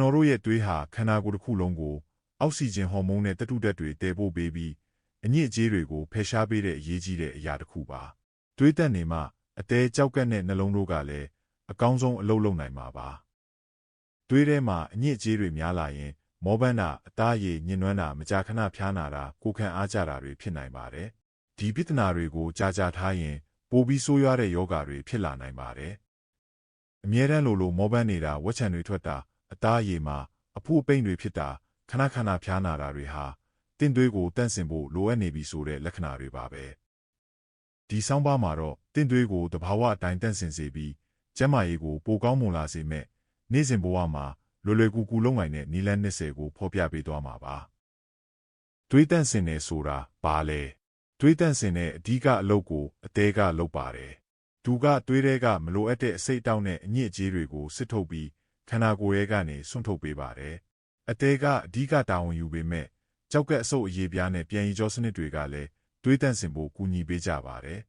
တော်တို့ရဲ့သွေးဟာခန္ဓာကိုယ်တစ်ခုလုံးကို အောက်ဆီဂျင်ဟော်မုန်းနဲ့တတုဓာတ်တွေတည်ပို့ပေးပြီးအညစ်အကြေးတွေကိုဖယ်ရှားပေးတဲ့အရေးကြီးတဲ့အရာတစ်ခုပါ။သွေးတက်နေမှအသေးကြောက်ကက်နဲ့နှလုံးတို့ကလည်းအကောင်းဆုံးအလုပ်လုပ်နိုင်မှာပါ။သွေးထဲမှာအညစ်အကြေးတွေများလာရင် မောပန်းတာအသားရည်ညှဉ်းနှွမ်းတာမကြာခဏဖျားနာတာကိုယ်ခံအားကျတာတွေဖြစ်နိုင်ပါတယ်။ဒီပြဿနာတွေကိုကြာကြာထားရင်ပိုပြီးဆိုးရွားတဲ့ယောဂါတွေဖြစ်လာနိုင်ပါတယ်။အမြဲတမ်းလိုလိုမောပန်းနေတာဝက်ချံတွေထွက်တာ အသားရည်မှာအဖို့အပိန်တွေဖြစ်တာခဏခဏဖျားနာတာတွေဟာတင့်သွေးကိုတန့်စင်ဖို့လိုအပ်နေပြီဆိုတဲ့လက္ခဏာတွေပါပဲဒီဆောင်းပါးမှာတော့တင့်သွေးကိုတဘာဝအတိုင်းတန့်စင်စေပြီးကျန်းမာရေးကိုပိုကောင်းမွန်လာစေမဲ့နေ့စဉ်ဘဝမှာလွယ်လွယ်ကူကူလုပ်နိုင်တဲ့နီလန်း20ကိုဖော်ပြပေးသွားမှာပါသွေးတန့်စင်တယ်ဆိုတာဘာလဲသွေးတန့်စင်တဲ့အဓိကအလုပ်ကိုအသေးကလုပ်ပါတယ်သူကသွေးတွေကမလိုအပ်တဲ့အစိတ်အတောက်နဲ့အညစ်အကြေးတွေကိုစစ်ထုတ်ပြီး ခန္ဓာကိုယ်ရဲ့ကနေဆွန့်ထုတ်ပေးပါတယ်အသေးကအဓိကတာဝန်ယူပေမဲ့ကြောက်ကက်အဆုပ်အရေးပြားနဲ့ပြန်ရီကြောစနစ်တွေကလည်းသွေးတန့်စင်ဖို့ကူညီပေးကြပါတယ်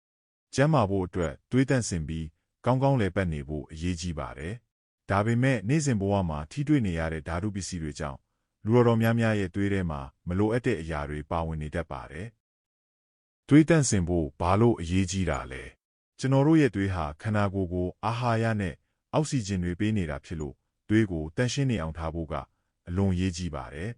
။ကျန်းမာဖို့အတွက်သွေးတန့်စင်ပြီးကောင်းကောင်းလည်ပတ်နေဖို့အရေးကြီးပါတယ်။ဒါပေမဲ့နေ့စဉ်ဘဝမှာထိတွေ့နေရတဲ့ဓာတုပစ္စည်းတွေကြောင့်လူတော်များများရဲ့သွေးထဲမှာမလိုအပ်တဲ့အရာတွေပါဝင်နေတတ်ပါတယ်။သွေးတန့်စင်ဖို့ဘာလို့အရေးကြီးတာလဲ။ကျွန်တော်တို့ရဲ့သွေးဟာခန္ဓာကိုယ်ကိုအာဟာရနဲ့ အောက်ဆီဂျင်တွေပေးနေတာဖြစ်လို့သွေးကိုတန့်ရှင်းနေအောင်ထားဖို့ကအလွန်အရေးကြီးပါတယ်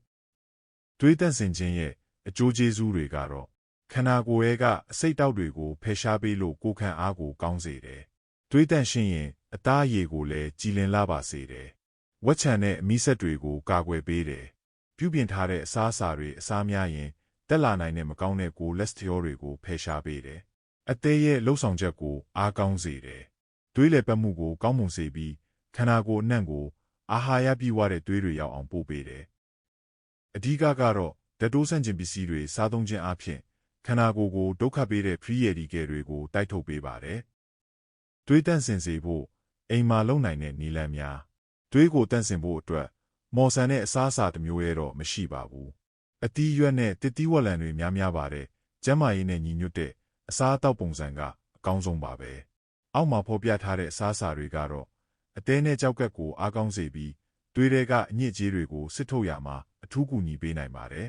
။သွေးတန့်စင်ခြင်းရဲ့အကျိုးကျေးဇူးတွေကတော့ခန္ဓာကိုယ်ရဲ့ကအစိတ်တောက်တွေကိုဖယ်ရှားပေးလို့ကိုယ်ခံအားကိုကောင်းစေတယ်။သွေးတန့်ရှင်းရင်အသားအရည်ကိုလည်းကြည်လင်လာပါစေတယ်။ဝက်ချံနဲ့အမီးဆက်တွေကိုကာကွယ်ပေးတယ်။ပြုပြင်ထားတဲ့အစားအစာတွေအစားများရင်တက်လာနိုင်တဲ့မကောင်းတဲ့ကိုလက်စတရောတွေကိုဖယ်ရှားပေးတယ်။အသေးရဲ့လှုပ်ဆောင်ချက်ကိုအားကောင်းစေတယ်။ သွေးလည်ပတ်မှုကိုကောင်းမွန်စေပြီးခန္ဓာကိုယ်အနှံ့ကိုအာဟာရပြည့်ဝတဲ့သွေးတွေရောက်အောင်ပို့ပေးတယ်။အဓိကကတော့ဓာတ်တိုးဆန့်ကျင်ပစ္စည်းတွေစားသုံးခြင်းအပြင်ခန္ဓာကိုယ်ကိုဒုက္ခပေးတဲ့ free radical တွေကိုတိုက်ထုတ်ပေးပါတယ်။သွေးတန့်စင်စေဖို့အိမ်မှာလုံနိုင်တဲ့နည်းလမ်းများသွေးကိုတန့်စင်ဖို့အတွက် မော်ဆန်တဲ့အစားအစာတစ်မျိုးရဲတော့မရှိပါဘူး။အသီးရွက်နဲ့တစ်သီးဝလံတွေများများပါတယ်။ကျန်းမာရေးနဲ့ညီညွတ်တဲ့အစားအသောက်ပုံစံကအကောင်းဆုံးပါပဲ။ အောက်မှာဖော်ပြထားတဲ့အစားအစာတွေကတော့အသေးနဲ့ကြောက်ကက်ကိုအားကောင်းစေပြီးသွေးတွေကအညစ်အကြေးတွေကိုစစ်ထုတ်ရမှာအထူးကူညီပေးနိုင်ပါတယ်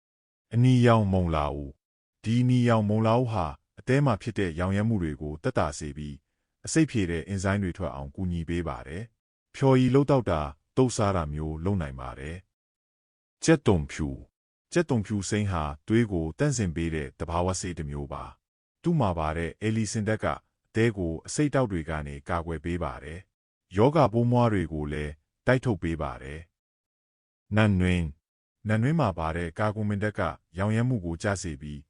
။အနီရောင်မုံလာဦးဒီနီရောင်မုံလာဦးဟာအသေးမှာဖြစ်တဲ့ရောင်ရဲမှုတွေကိုတက်တာစေပြီးအစိတ်ဖြေတဲ့အင်ဇိုင်းတွေထွက်အောင်ကူညီပေးပါတယ်။ဖြော်ရည်လှုပ်တောက်တာတုပ်စားတာမျိုးလုပ်နိုင်ပါတယ်။ကြက်တုံဖြူကြက်တုံဖြူစိမ်းဟာသွေးကိုတန့်စင်ပေးတဲ့တဘာဝဆေးတစ်မျိုးပါ။သူ့မှာပါတဲ့အလီစင်တက်ကအ သေးကိုအစိတ်တောက်တွေကနေကာကွယ်ပေးပါတယ်။ယောဂပိုးမွားတွေကိုလည်းတိုက်ထုတ်ပေးပါတယ်။နန်နွင်းနန်နွင်းမှာပါတဲ့ကာကွန်မင်တက်ကရောင်ရဲမှုကိုကျစေပြီး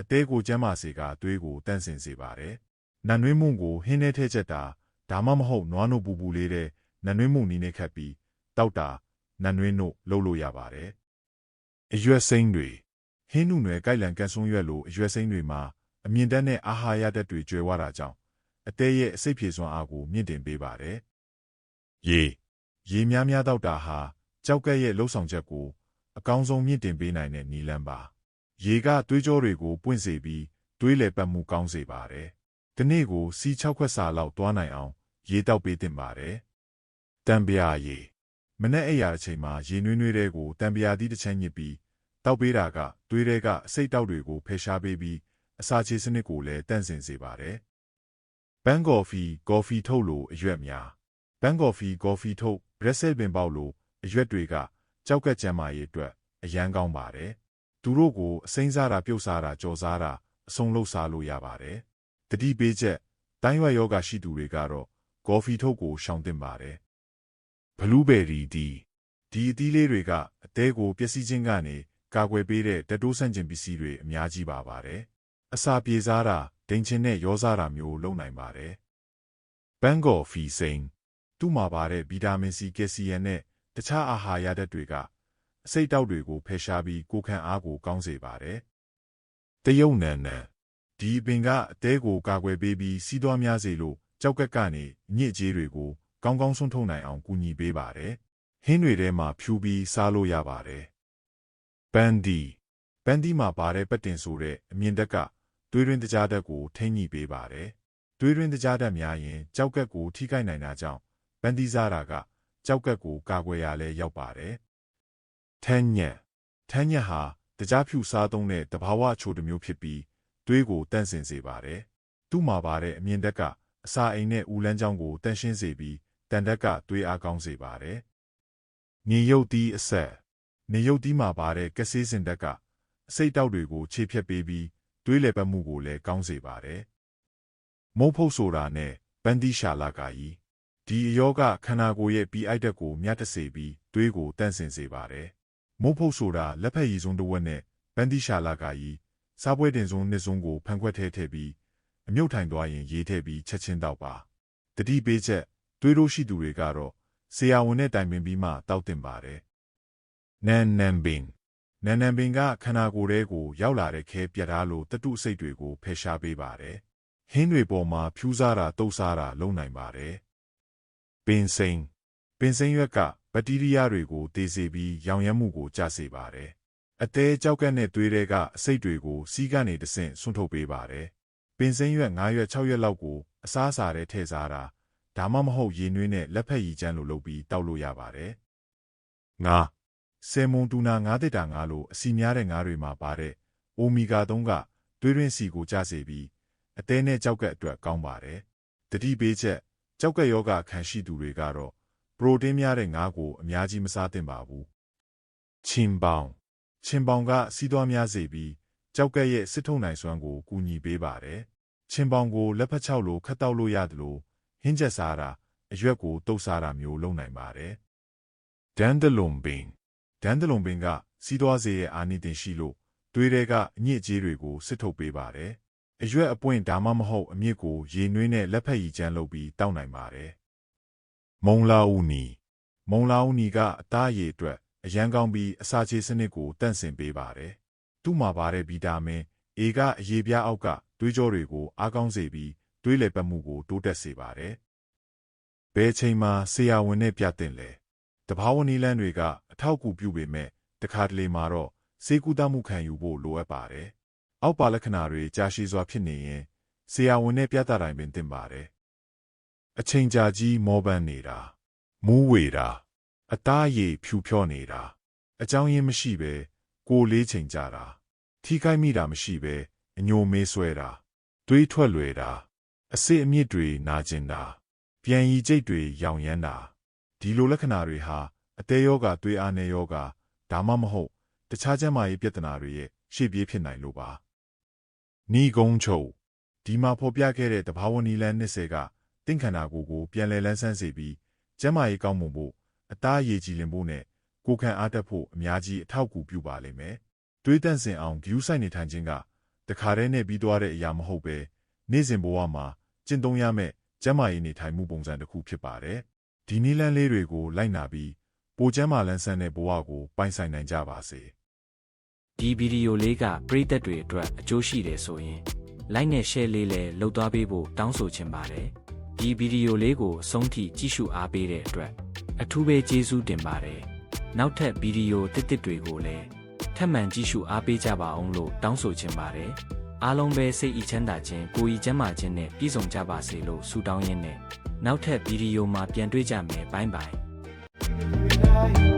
အသေးကိုကျန်းမာစေကသွေးကိုတန့်စင်စေပါတယ်။နန်နွင်းမှုကိုဟင်းထဲထည့်ချက်တာဒါမှမဟုတ်နွားနို့ပူပူလေးတဲ့နန်နွင်းမှုနီးနဲ့ခတ်ပြီးတောက်တာနန်နွင်းနို့လုပ်လို့ရပါတယ်။အရွက်စိမ်းတွေဟင်းနုနယ်ကိုက်လံကန်ဆွန်းရွက်လိုအရွက်စိမ်းတွေမှာအမြင့်တက်တဲ့အာဟာရဓာတ်တွေကျွဲဝတာကြောင့် အသေးရဲ့အစိတ်ဖြေစွမ်းအားကိုမြင့်တင်ပေးပါတယ်။ရေရေများများတောက်တာဟာကြောက်ကက်ရဲ့လှုပ်ဆောင်ချက်ကိုအကောင်းဆုံးမြင့်တင်ပေးနိုင်တဲ့နည်းလမ်းပါ။ရေကသွေးကြောတွေကိုပွင့်စေပြီးသွေးလည်ပတ်မှုကောင်းစေပါတယ်။ဒီနေ့ကိုစီး6ခွက်စာလောက်သွားနိုင်အောင်ရေတောက်ပေးသင့်ပါတယ်။တံပြာရေမနေ့အိယာအချိန်မှာရေနွေးနွေးတဲ့ကိုတံပြာသီးတစ်ချမ်းညစ်ပြီးတောက်ပေးတာကသွေးတွေကအစိတ်တောက်တွေကိုဖယ်ရှားပေးပြီးအစာချေစနစ်ကိုလည်းတန့်စင်စေပါတယ်။ ဘန်ကော်ဖီကော်ဖီထုတ်လို့အရွက်များဘန်ကော်ဖီကော်ဖီထုတ်ဘရက်ဆယ်ပင်ပေါက်လိုအရွက်တွေကကြောက်ကက်ကျမ်းမာရေးအတွက်အရန်ကောင်းပါတယ်။သူတို့ကိုအစိမ့်စားတာပြုတ်စားတာကြော်စားတာအဆုံးလုပ်စားလို့ရပါတယ်။တတိပေးချက်တိုင်းရွက်ယောဂရှိသူတွေကတော့ကော်ဖီထုတ်ကိုရှောင်သင့်ပါတယ်။ဘလူးဘယ်ရီဒီဒီအသီးလေးတွေကအသေးကိုပျက်စီးခြင်းကနေကာကွယ်ပေးတဲ့တတိုးဆန့်ကျင်ပစ္စည်းတွေအများကြီးပါပါတယ်။ အစာပြေစားတာဒိန်ချင်နဲ့ရောစားတာမျိုးလုပ်နိုင်ပါတယ်။ဘန်ကော်ဖီစိန်သူ့မှာပါတဲ့ဗီတာမင်စီကယ်ဆီယမ်နဲ့တခြားအာဟာရဓာတ်တွေကအစိတ်တောက်တွေကိုဖယ်ရှားပြီးကိုယ်ခံအားကိုကောင်းစေပါတယ်။တရုတ်နန်နန်ဒီပင်ကအသေးကိုကာကွယ်ပေးပြီးစီးသွွားများစေလို့ကြောက်ကက်ကနေညစ်ကြေးတွေကိုကောင်းကောင်းဆွန်းထုတ်နိုင်အောင်ကူညီပေးပါတယ်။ဟင်းတွေထဲမှာဖြူပြီးစားလို့ရပါတယ်။ပန်ဒီပန်ဒီမှာပါတဲ့ပတ်တင်ဆိုတဲ့အမြင့်တက်က သွေးရင်းတကြားတက်ကိုထိန်းညှိပေးပါတယ်။သွေးရင်းတကြားတက်များရင်ကြောက်ကက်ကိုထိခိုက်နိုင်တာကြောင့်ပန်ဒီစားတာကကြောက်ကက်ကိုကာကွယ်ရာလဲရောက်ပါတယ်။ထန်းညက်ထန်းညက်ဟာတကြားဖြူစားသုံးတဲ့တဘာဝအချိုတစ်မျိုးဖြစ်ပြီးသွေးကိုတန့်စင်စေပါတယ်။သူ့မှာပါတဲ့အမြင်တက်ကအစာအိမ်နဲ့ဦးလန်းချောင်းကိုတန့်ရှင်းစေပြီးတန်တက်ကသွေးအားကောင်းစေပါတယ်။နေရုပ်သီးအဆက်နေရုပ်သီးမှာပါတဲ့ကက်ဆေးစင်တက်ကအစိတ်တောက်တွေကိုခြေဖြတ်ပေးပြီး သွေးလေပတ်မှုကိုလည်းကောင်းစေပါတယ်။မုတ်ဖုတ်ဆိုတာနဲ့ပန်းတိရှာလာကာကြီးဒီအယောကခန္ဓာကိုယ်ရဲ့ပီအိုက်တက်ကိုမြတ်တစေပြီးသွေးကိုတန့်စင်စေပါတယ်။မုတ်ဖုတ်ဆိုတာလက်ဖက်ရည်စုံတစ်ဝက်နဲ့ပန်းတိရှာလာကာကြီးစားပွဲတင်စုံနှစ်စုံကိုဖန်ခွက်ထဲထည့်ပြီးအမြုပ်ထိုင်သွားရင်ရေးထည့်ပြီးချက်ချင်းတောက်ပါ။တတိပေးချက်သွေးတို့ရှိသူတွေကတော့ဆရာဝန်နဲ့တိုင်ပင်ပြီးမှတောက်တင်ပါတယ်။နန်နန်ပင် နန်နန်ပင်ကခန္ဓာကိုယ်ထဲကိုရောက်လာတဲ့ခဲပြတ်ထားလို့တတုအစိတ်တွေကိုဖယ်ရှားပေးပါတယ်။ဟင်းတွေပေါ်မှာဖြူးစားတာတုပ်စားတာလုပ်နိုင်ပါတယ်။ပင်စိန်ပင်စိန်ရွက်ကဘက်တီးရီးယားတွေကိုတေးစေပြီးရောင်ရမ်းမှုကိုကျစေပါတယ်။အသေးကြောက်ကက်နဲ့သွေးတွေကအစိတ်တွေကိုစီးကနေတဆင့်ဆွန့်ထုတ်ပေးပါတယ်။ပင်စိန်ရွက်9ရွက်6ရွက်လောက်ကိုအစားအစာထဲထည့်စားတာဒါမှမဟုတ်ရေနွေးနဲ့လက်ဖက်ရည်ချမ်းလိုလုပ်ပြီးတောက်လို့ရပါတယ်။ငါ ဆယ်မွန်တူနာငါးတစ်တာငါလိုအစီများတဲ့ငါးတွေမှာပါတဲ့အိုမီဂါ3ကသွေးရင်းစီကိုကျစေပြီးအသေးနဲ့ကြောက်ကက်အတွက်ကောင်းပါတယ်။တတိပေးချက်ကြောက်ကက်ယောဂခံရှိသူတွေကတော့ပရိုတင်းများတဲ့ငါးကိုအများကြီးမစားသင့်ပါဘူး။ချင်းပေါင်ချင်းပေါင်ကစီးသွားများစေပြီးကြောက်ကက်ရဲ့စစ်ထုံနိုင်စွမ်းကိုကူညီပေးပါတယ်။ချင်းပေါင်ကိုလက်ဖက်ချောက်လိုခတ်တောက်လို့ရတယ်လို့ဟင်းချက်စားတာအရွက်ကိုတုပ်စားတာမျိုးလုပ်နိုင်ပါတယ်။ဒန်ဒလွန်ပင် ဒန်ဒလွန်ပင်ကစီးသွားစေရဲ့အာနိသင်ရှိလို့သွေးတွေကအညစ်အကြေးတွေကိုစစ်ထုတ်ပေးပါတယ်။အရွက်အပွင့်ဒါမှမဟုတ်အမြစ်ကိုရေနွေးနဲ့လက်ဖက်ရည်ချမ်းလုပ်ပြီးတောက်နိုင်ပါတယ်။မုံလာဦးနီမုံလာဦးနီကအသားရည်အတွက်အရန်ကောင်းပြီးအစာချေစနစ်ကိုတန့်စင်ပေးပါတယ်။သူ့မှာပါတဲ့ဗီတာမင် A ကအရေပြားအောက်ကသွေးကြောတွေကိုအားကောင်းစေပြီးသွေးလည်ပတ်မှုကိုတိုးတက်စေပါတယ်။ဘယ်ချိန်မှာဆရာဝန်နဲ့ပြတင်လဲ။ တဘာဝနီလန်းတွေကအထောက်အကူပြုပေမဲ့တခါတလေမှာတော့စေကူတမှုခံယူဖို့လိုအပ်ပါတယ်။အောက်ပါလက္ခဏာတွေကြာရှည်စွာဖြစ်နေရင်ဆရာဝန်နဲ့ပြသတိုင်းပင်တင်ပါတယ်။အချိန်ကြာကြီးမောပန်းနေတာမူးဝေတာအသားရည်ဖြူဖြော့နေတာအကြောင်းရင်းမရှိပဲကိုယ်လေးချိန်ကြတာထိခိုက်မိတာမရှိပဲအညိုမေးဆွဲတာတွေးထွက်လွယ်တာအစစ်အမြစ်တွေနာကျင်တာပြန်ရည်ကြိတ်တွေရောင်ရမ်းတာ ဒီလိုလက္ခဏာတွေဟာအသေးယောဂသွေးအားနည်းယောဂဒါမှမဟုတ်တခြားကျန်းမာရေးပြဿနာတွေရဲ့ရှေ့ပြေးဖြစ်နိုင်လို့ပါနီကုန်းချုပ်ဒီမှာဖော်ပြခဲ့တဲ့တဘာဝနီလန်း20ကတင့်ခန္ဓာကိုယ်ကိုပြန်လည်လန်းဆန်းစေပြီးကျန်းမာရေးကောင်းမွန်ဖို့အသားရည်ကြည်လင်ဖို့နဲ့ကိုယ်ခံအားတက်ဖို့အများကြီးအထောက်အကူပြုပါလိမ့်မယ်တွေးတန့်စင်အောင်ဂယူးဆိုင်နေထိုင်ခြင်းကတခါတည်းနဲ့ပြီးသွားတဲ့အရာမဟုတ်ပဲနေ့စဉ်ဘဝမှာကျင့်သုံးရမယ့်ကျန်းမာရေးနေထိုင်မှုပုံစံတစ်ခုဖြစ်ပါတယ်။ ဒီနည်းလမ်းလေးတွေကို လိုက်နာပြီးပိုကျန်းမာလန်းဆန်းတဲ့ဘဝကို ပိုင်ဆိုင်နိုင်ကြပါစေဒီဗီဒီယိုလေးကပရိသတ်တွေအတွက်အကျိုးရှိတယ်ဆိုရင် like နဲ့ share လေးလည်းလုပ်သွားပေးဖို့တောင်းဆိုချင်ပါတယ်။ဒီဗီဒီယိုလေးကိုအဆုံးထိကြည့်ရှုအားပေးတဲ့အတွက်အထူးပဲကျေးဇူးတင်ပါတယ်။နောက်ထပ်ဗီဒီယိုတစ်တစ်တွေကိုလည်းထပ်မံကြည့်ရှုအားပေးကြပါအောင်လို့တောင်းဆိုချင်ပါတယ်။ အားလုံးပဲစိတ်ဤချမ်းသာခြင်းကိုယ်ဤကျန်းမာခြင်းနဲ့ပြည့်စုံကြပါစေလို့ဆုတောင်းရင်းနဲ့နောက်ထပ်ဗီဒီယိုမှာပြန်တွေ့ကြမယ်ဘိုင်းဘိုင် Thank you.